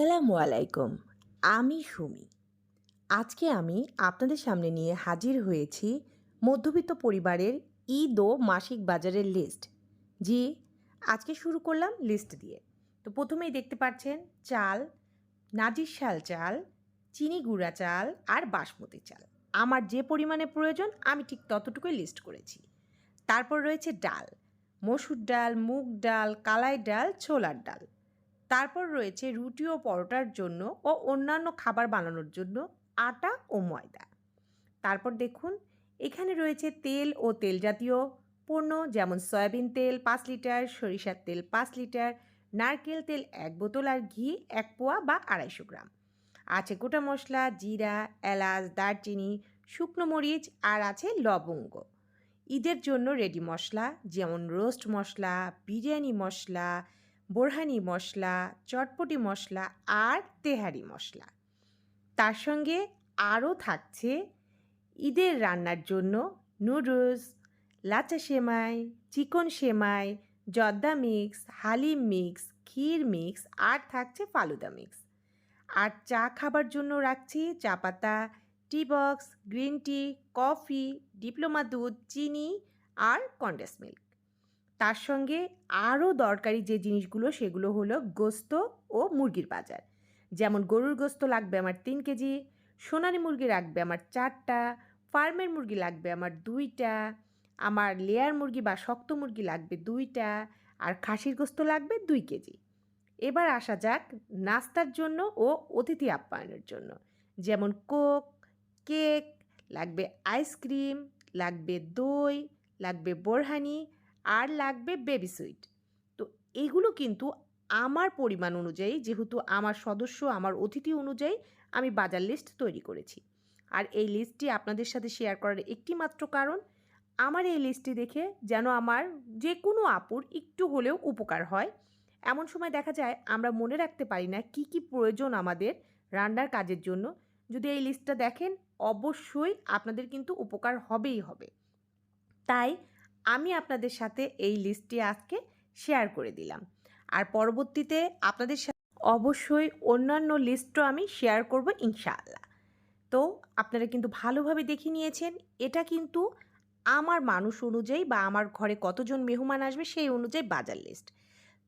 আসসালামু আলাইকুম। আমি সুমি। আজকে আমি আপনাদের সামনে নিয়ে হাজির হয়েছি মধ্যবিত্ত পরিবারের ঈদ ও মাসিক বাজারের লিস্ট জি, আজকে শুরু করলাম লিস্ট দিয়ে। তো প্রথমেই দেখতে পাচ্ছেন চাল, নাজির শাল চাল, চিনি গুঁড়া চাল আর বাসমতি চাল। আমার যে পরিমাণে প্রয়োজন, আমি ঠিক ততটুকুই লিস্ট করেছি। তারপর রয়েছে ডাল। মসুর ডাল, মুগ ডাল, কালাই ডাল, ছোলার ডাল। তারপর রয়েছে রুটি ও পরোটার জন্য ও অন্যান্য খাবার বানানোর জন্য আটা ও ময়দা। তারপর দেখুন, এখানে রয়েছে তেল ও তেল জাতীয় পণ্য যেমন সয়াবিন তেল পাঁচ লিটার, সরিষার তেল পাঁচ লিটার, নারকেল তেল এক বোতল আর ঘি এক পোয়া বা আড়াইশো গ্রাম। আছে গোটা মশলা, জিরা, এলাচ, দারচিনি, শুকনো মরিচ আর আছে লবঙ্গ। ঈদের জন্য রেডি মশলা যেমন রোস্ট মশলা, বিরিয়ানি মশলা বোরহানি মশলা, চটপটি মশলা আর তেহারি মশলা। তার সঙ্গে আরও থাকছে ঈদের রান্নার জন্য নুডলস লাচা সেমাই, চিকন semai, zarda mix, haleem mix, kheer mix আর থাকছে ফালুদা মিক্স। আর চা খাবার জন্য রাখছি চা পাতা, tea box, green tea, coffee, Diploma দুধ, চিনি আর কন্ডেন্স মিল্ক। তার সঙ্গে আরও দরকারি যে জিনিসগুলো, সেগুলো হলো গোস্ত ও মুরগির বাজার। যেমন গরুর গোস্ত লাগবে আমার তিন কেজি, সোনালি মুরগি লাগবে আমার চারটা, ফার্মের মুরগি লাগবে আমার দুইটা, আমার লেয়ার মুরগি বা শক্ত মুরগি লাগবে দুইটা, আর খাসির গোস্ত লাগবে দুই কেজি। এবার আসা যাক নাস্তার জন্য ও অতিথি আপ্যায়নের জন্য। যেমন কোক, কেক, লাগবে আইসক্রিম, লাগবে দই, লাগবে বোরহানি আর লাগবে বেবি সুইট তো এগুলো কিন্তু আমার পরিমাণ অনুযায়ী, যেহেতু আমার সদস্য, আমার অতিথি অনুযায়ী আমি বাজার লিস্ট তৈরি করেছি। আর এই লিস্টটি আপনাদের সাথে শেয়ার করার একটি মাত্র কারণ, আমার এই লিস্টটি দেখে যেন আমার যে কোনো আপুর একটু হলেও উপকার হয়। এমন সময় দেখা যায়, আমরা মনে রাখতে পারি না কি কি প্রয়োজন আমাদের রান্নার কাজের জন্য। যদি এই লিস্টটা দেখেন, অবশ্যই আপনাদের কিন্তু উপকার হবেই হবে। তাই আমি আপনাদের সাথে এই লিস্টটি আজকে শেয়ার করে দিলাম। আর পরবর্তীতে আপনাদের সাথে অবশ্যই অন্যান্য লিস্টও আমি শেয়ার করব ইনশাআল্লাহ। তো আপনারা কিন্তু ভালোভাবে দেখে নিয়েছেন, এটা কিন্তু আমার মানুষ অনুযায়ী বা আমার ঘরে কতজন মেহমান আসবে সেই অনুযায়ী বাজার লিস্ট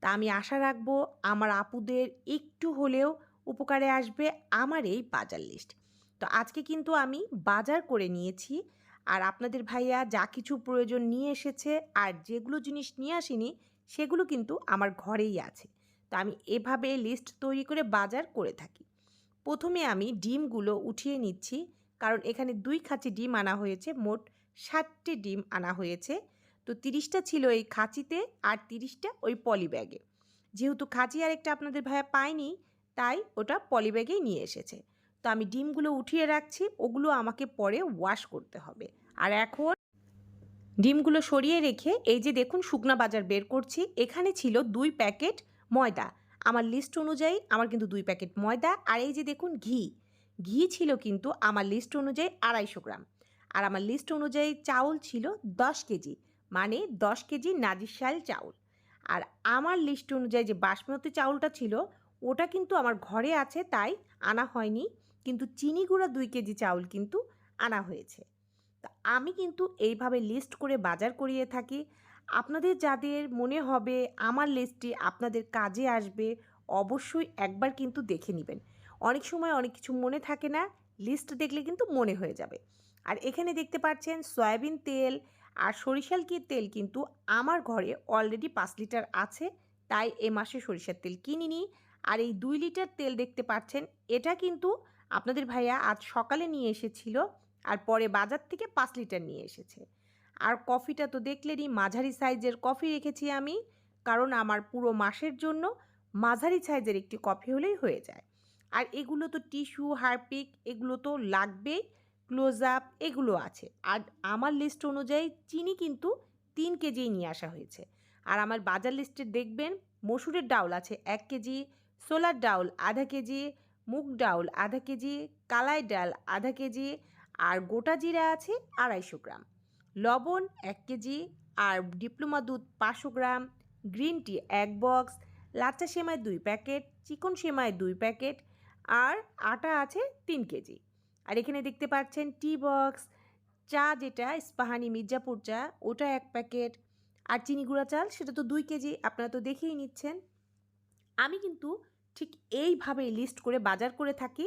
তা আমি আশা রাখব আমার আপুদের একটু হলেও উপকারে আসবে আমার এই বাজার লিস্ট তো আজকে কিন্তু আমি বাজার করে নিয়েছি আর আপনাদের ভাইয়া যা কিছু প্রয়োজন নিয়ে এসেছে আর যেগুলো জিনিস নিয়ে আসেনি, সেগুলো কিন্তু আমার ঘরেই আছে। তো আমি এভাবে লিস্ট তৈরি করে বাজার করে থাকি। প্রথমে আমি ডিমগুলো উঠিয়ে নিচ্ছি, কারণ এখানে দুই খাঁচি ডিম আনা হয়েছে, মোট ষাটটি ডিম আনা হয়েছে। তো তিরিশটা ছিল এই খাঁচিতে আর তিরিশটা ওই পলি ব্যাগে। যেহেতু খাঁচি আরেকটা আপনাদের ভাইয়া পায়নি, তাই ওটা পলি ব্যাগেই নিয়ে এসেছে। তো আমি ডিমগুলো উঠিয়ে রাখছি, ওগুলো আমাকে পরে ওয়াশ করতে হবে। আর এখন ডিমগুলো সরিয়ে রেখে এই যে দেখুন শুকনা বাজার বের করছি, এখানে ছিল দুই প্যাকেট ময়দা। আমার লিস্ট অনুযায়ী আমার কিন্তু দুই প্যাকেট ময়দা, আর এই যে দেখুন ঘি। ঘি ছিল কিন্তু আমার লিস্ট অনুযায়ী আড়াইশো গ্রাম। আর আমার লিস্ট অনুযায়ী চাউল ছিল দশ কেজি মানে দশ কেজি নাজিরশাল চাউল। আর আমার লিস্ট অনুযায়ী যে বাসমতি চাউলটা ছিল, ওটা কিন্তু আমার ঘরে আছে, তাই আনা হয়নি। কিন্তু চিনি গুঁড়া দুই কেজি চাউল কিন্তু আনা হয়েছে। তা আমি কিন্তু এইভাবে লিস্ট করে বাজার করিয়ে থাকি। আপনাদের যাদের মনে হবে আমার লিস্টটি আপনাদের কাজে আসবে, অবশ্যই একবার কিন্তু দেখে নেবেন। অনেক সময় অনেক কিছু মনে থাকে না লিস্ট দেখলে কিন্তু মনে হয়ে যাবে। আর এখানে দেখতে পাচ্ছেন সয়াবিন তেল আর সরিষার কি তেল কিন্তু আমার ঘরে অলরেডি পাঁচ লিটার আছে, তাই এ মাসে সরিষার তেল কিনিনি। আর এই দুই লিটার তেল দেখতে পাচ্ছেন, এটা কিন্তু আপনাদের ভাইয়া আজ সকালে নিয়ে এসেছিল, আর পরে বাজার থেকে পাঁচ লিটার নিয়ে এসেছে। আর কফিটা তো দেখলেনই, মাঝারি সাইজের কফি রেখেছি আমি, কারণ আমার পুরো মাসের জন্য মাঝারি সাইজের একটি কফি হলেই হয়ে যায়। আর এগুলো তো টিস্যু, হারপিক, এগুলো তো লাগবেই, ক্লোজ আপ, এগুলো আছে। আর আমার লিস্ট অনুযায়ী চিনি কিন্তু তিন কেজিই নিয়ে আসা হয়েছে। আর আমার বাজার লিস্টে দেখবেন, মসুরের ডাউল আছে এক কেজি সোলার ডাউল আধা কেজি মুগ ডাউল আধা কেজি, কালাই ডাল আধা কেজি আর গোটা জিরা আছে আড়াইশো গ্রাম। লবণ এক কেজি আর ডিপ্লোমা দুধ পাঁচশো গ্রাম। গ্রিন টি এক বক্স। লাচ্চা সেমাই দুই প্যাকেট। চিকন সেমাই দুই প্যাকেট। আর আটা আছে তিন কেজি। আর এখানে দেখতে পাচ্ছেন টি বক্স। চা যেটা, ইস্পাহানি মির্জাপুর চা, ওটা এক প্যাকেট। আর চিনি গুঁড়া চাল, সেটা তো দুই কেজি। আপনারা তো দেখেই নিচ্ছেন। আমি কিন্তু ঠিক এইভাবেই লিস্ট করে বাজার করে থাকি।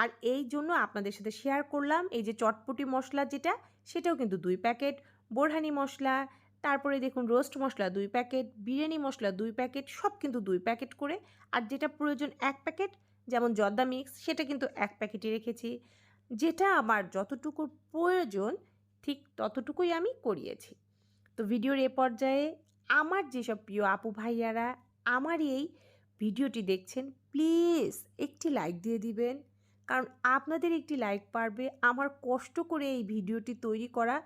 আর এই জন্য আপনাদের সাথে শেয়ার করলাম, এই যে চটপটি মশলা যেটা, সেটাও কিন্তু দুই প্যাকেট বোরহানি মশলা, তারপরে দেখুন রোস্ট মশলা দুই প্যাকেট বিরিয়ানি মশলা দুই প্যাকেট সব কিন্তু দুই প্যাকেট করে। আর যেটা প্রয়োজন এক প্যাকেট যেমন জর্দা মিক্স সেটা কিন্তু এক প্যাকেটই রেখেছি। যেটা আমার যতটুকু প্রয়োজন, ঠিক ততটুকুই আমি করিয়েছি। তো ভিডিওর এ পর্যায়ে, আমার যেসব প্রিয় আপু ভাইয়ারা আমার এই ভিডিওটি দেখছেন, প্লিজ একটি লাইক দিয়ে দিবেন। কারণ আপনাদের একটি লাইক পারবে, আমার কষ্ট করে এই ভিডিওটি তৈরি করা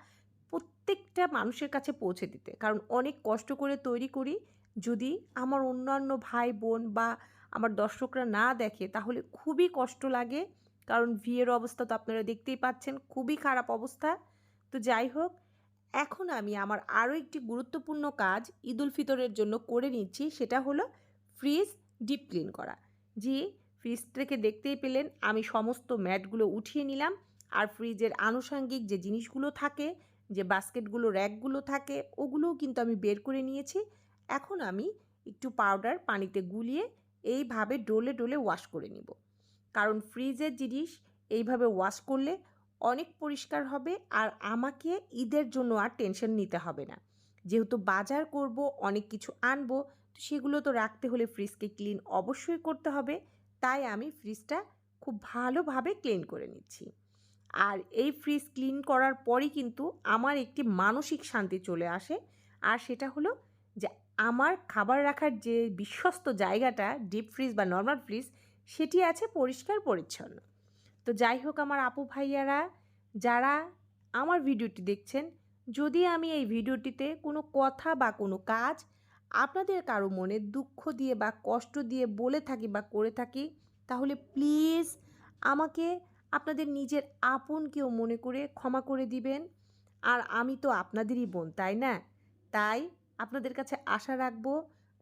প্রত্যেকটা মানুষের কাছে পৌঁছে দিতে। কারণ অনেক কষ্ট করে তৈরি করি, যদি আমার অন্যান্য ভাই বোন বা আমার দর্শকরা না দেখে, তাহলে খুবই কষ্ট লাগে। কারণ ভিয়ের অবস্থা তো আপনারা দেখতেই পাচ্ছেন, খুবই খারাপ অবস্থা। তো যাই হোক, এখন আমি আমার আরও একটি গুরুত্বপূর্ণ কাজ ঈদুল ফিতরের জন্য করে নিচ্ছি, সেটা হলো ফ্রিজ ডিপ ক্লিন করা। যে ফ্রিজ থেকে দেখতেই পেলেন আমি সমস্ত ম্যাটগুলো উঠিয়ে নিলাম। আর ফ্রিজের আনুষঙ্গিক যে জিনিসগুলো থাকে, যে বাস্কেটগুলো, র্যাকগুলো থাকে, ওগুলোও কিন্তু আমি বের করে নিয়েছি। এখন আমি একটু পাউডার পানিতে গুলিয়ে এইভাবে ডোলে ডোলে ওয়াশ করে নিব। কারণ ফ্রিজের জিনিস এইভাবে ওয়াশ করলে অনেক পরিষ্কার হবে আর আমাকে ঈদের জন্য আর টেনশন নিতে হবে না। যেহেতু বাজার করব, অনেক কিছু আনব সেগুলো তো রাখতে হলে ফ্রিজকে ক্লিন অবশ্যই করতে হবে। তাই আমি ফ্রিজটা খুব ভালোভাবে ক্লিন করে নিচ্ছি। আর এই ফ্রিজ ক্লিন করার পরই কিন্তু আমার একটি মানসিক শান্তি চলে আসে। আর সেটা হলো যে আমার খাবার রাখার যে বিশ্বস্ত জায়গাটা ডিপ ফ্রিজ বা নর্মাল ফ্রিজ সেটি আছে পরিষ্কার পরিচ্ছন্ন। তো যাই হোক আমার আপু ভাইয়ারা, যারা আমার ভিডিওটি দেখছেন, যদি আমি এই ভিডিওটিতে কোনো কথা বা কোনো কাজ আপনাদের কারও মনে দুঃখ দিয়ে বা কষ্ট দিয়ে বলে থাকি বা করে থাকি, তাহলে প্লিজ আমাকে আপনাদের নিজের আপন কেউ মনে করে ক্ষমা করে দিবেন। আর আমি তো আপনাদেরই বোন, তাই না? তাই আপনাদের কাছে আশা রাখব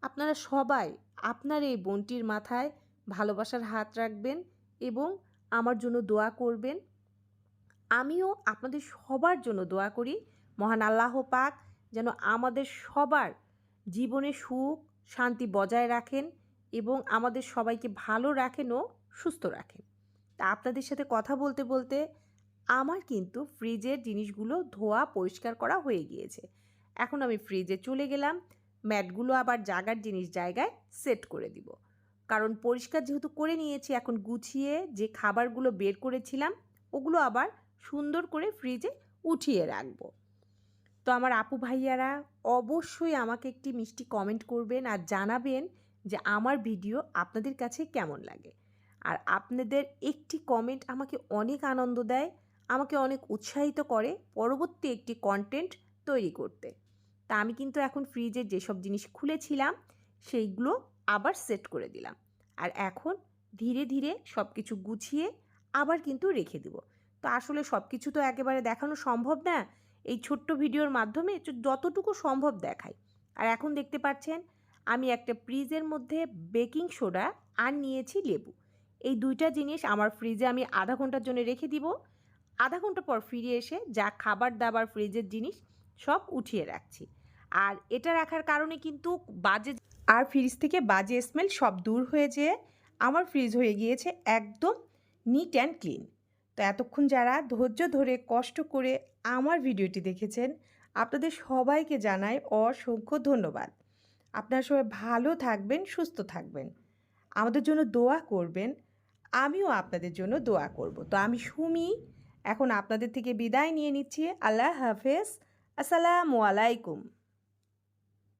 আপনারা সবাই আপনার এই বোনটির মাথায় ভালোবাসার হাত রাখবেন এবং আমার জন্য দোয়া করবেন। আমিও আপনাদের সবার জন্য দোয়া করি। মহান আল্লাহ পাক যেন আমাদের সবার জীবনে সুখ, শান্তি বজায় রাখেন এবং আমাদের সবাইকে ভালো রাখেন ও সুস্থ রাখেন। তা আপনাদের সাথে কথা বলতে বলতে আমার কিন্তু ফ্রিজের জিনিসগুলো ধোয়া পরিষ্কার করা হয়ে গিয়েছে। এখন আমি ফ্রিজে চলে গেলাম, ম্যাটগুলো আবার জাগার জিনিস জায়গায় সেট করে দিব। কারণ পরিষ্কার যেহেতু করে নিয়েছি, এখন গুছিয়ে যে খাবারগুলো বের করেছিলাম, ওগুলো আবার সুন্দর করে ফ্রিজে উঠিয়ে রাখব। তো আমার আপু ভাইয়ারা অবশ্যই আমাকে একটি মিষ্টি কমেন্ট করবেন আর জানাবেন যে আমার ভিডিও আপনাদের কাছে কেমন লাগে। আর আপনাদের একটি কমেন্ট আমাকে অনেক আনন্দ দেয়, আমাকে অনেক উৎসাহিত করে পরবর্তী একটি কন্টেন্ট তৈরি করতে। তা আমি কিন্তু এখন ফ্রিজে যেসব জিনিস খুলেছিলাম, সেইগুলো আবার সেট করে দিলাম। আর এখন ধীরে ধীরে সব কিছু গুছিয়ে আবার কিন্তু রেখে দেবো। তো আসলে সব কিছু তো একেবারে দেখানো সম্ভব না এই ছোট্ট ভিডিওর মাধ্যমে যতটুকু সম্ভব দেখাই। আর এখন দেখতে পাচ্ছেন, আমি একটা ফ্রিজের মধ্যে বেকিং সোডা আর নিয়েছি লেবু। এই দুইটা জিনিস আমার ফ্রিজে আমি আধা ঘণ্টার জন্য রেখে দিব। আধা ঘণ্টা পর ফিরে এসে যা খাবার দাবার ফ্রিজের জিনিস সব উঠিয়ে রাখছি। আর এটা রাখার কারণে কিন্তু বাজে আর ফ্রিজ থেকে বাজে স্মেল সব দূর হয়ে যেয়ে আমার ফ্রিজ হয়ে গিয়েছে একদম নিট অ্যান্ড ক্লিন তো এতক্ষণ যারা ধৈর্য ধরে, কষ্ট করে আমার ভিডিওটি দেখেছেন, আপনাদের সবাইকে জানাই অসংখ্য ধন্যবাদ। আপনারা সবাই ভালো থাকবেন, সুস্থ থাকবেন। আমাদের জন্য দোয়া করবেন, আমিও আপনাদের জন্য দোয়া করব। তো আমি সুমি, এখন আপনাদের থেকে বিদায় নিয়ে নিচ্ছি। আল্লাহ হাফেজ। আসসালামু আলাইকুম।